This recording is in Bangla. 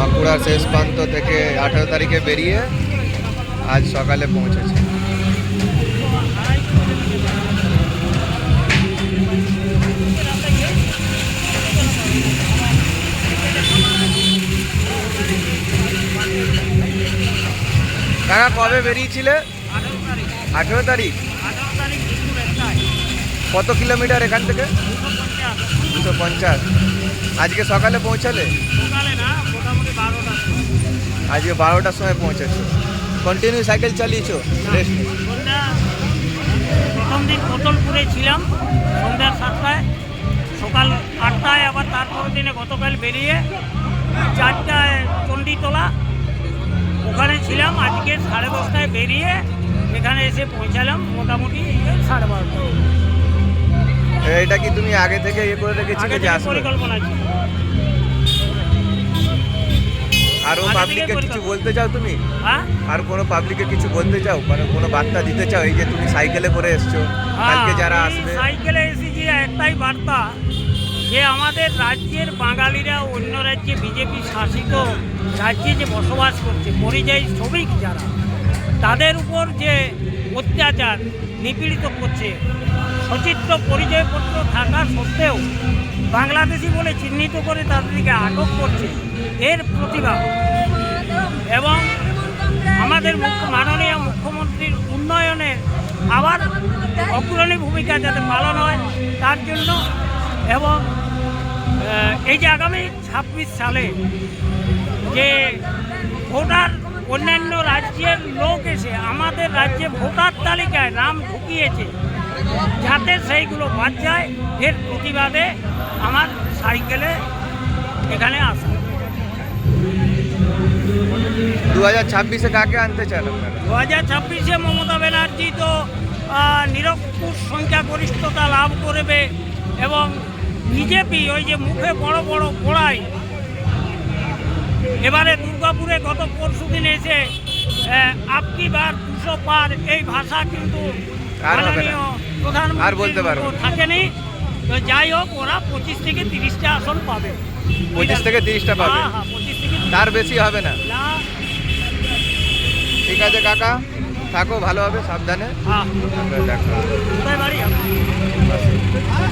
বাঁকুড়ার শেষ প্রান্ত থেকে আঠেরো তারিখে বেরিয়ে আজ সকালে পৌঁছেছে। কাকা কবে বেরিয়েছিলে? আঠেরো তারিখ? কত কিলোমিটার এখান থেকে? দুশো পঞ্চাশ। আজকে সকালে পৌঁছালে? না আজকে বারোটার সময় পৌঁছেছো। কন্টিনিউ সাইকেল চালিয়েছো? রেস্ট প্রথম দিন কোতলপুরে ছিলাম সন্ধ্যা সাতটায় সকাল আটটায় আবার তারপরের দিনে গতকাল বেরিয়ে চারটায় চণ্ডীতলা ওখানে ছিলাম আজকে সাড়ে দশটায় বেরিয়ে এখানে এসে পৌঁছালাম মোটামুটি সাড়ে বারোটা এটা কি তুমি আগে থেকে ইয়ে করে রেখেছিলে আসবে? পরিকল্পনা ছিল। আরও আগে পাবলিককে কিছু। বলতে চাও তুমি? হ্যাঁ? আর কোনো পাবলিককে কিছু বলতে চাও? মানে কোনো বার্তা দিতে চাও? এই যে তুমি সাইকেলে করে এসছো। কালকে যারা হ্যাঁ, আসবে সাইকেলে এসেছি একটাই বার্তা। যে আমাদের রাজ্যের বাঙালিরা অন্য রাজ্যে বিজেপি শাসিত রাজ্যে যে বসবাস করছে পরিযায়ী শ্রমিক যারা তাদের উপর যে অত্যাচার নিপীড়িত করছে সচিত্র পরিচয়পত্র থাকা সত্ত্বেও বাংলাদেশি বলে চিহ্নিত করে তাদেরকে আটক করছে এর প্রতিবাদ। আমাদের মাননীয় মুখ্যমন্ত্রীর উন্নয়নে আবার অগ্রণী ভূমিকা যাতে পালন হয়, তার জন্য এবং এই যে আগামী ছাব্বিশ সালে যে ভোটার অন্যান্য রাজ্যের লোক এসে আমাদের রাজ্যে ভোটার তালিকায় নাম ঢুকিয়েছে, যাতে সেইগুলো বাদ যায়, এর প্রতিবাদে আমার সাইকেলে এখানে আসা। দু হাজার ছাব্বিশে কাকে আনতে চান আপনারা? দু হাজার ছাব্বিশে মমতা ব্যানার্জি তো নিরঙ্কুশ সংখ্যাগরিষ্ঠতা লাভ করবে এবং বিজেপি ওই যে মুখে বড় বড় গোড়াই এবারে দুর্গাপুরে গত পরশু দিন এসে আপকি বার দুশো পার এই ভাষা কিন্তু আর বলতে পারব। থাকেনি। তো যাই হোক ওরা পঁচিশ থেকে তিরিশটা আসন পাবে। পঁচিশ থেকে তিরিশটা পাবে। তার বেশি হবে না। না। ঠিক আছে কাকা। থাকো ভালোভাবে সাবধানে। হ্যাঁ। আমরা দেখো কোথায় বাড়ি? আপনার?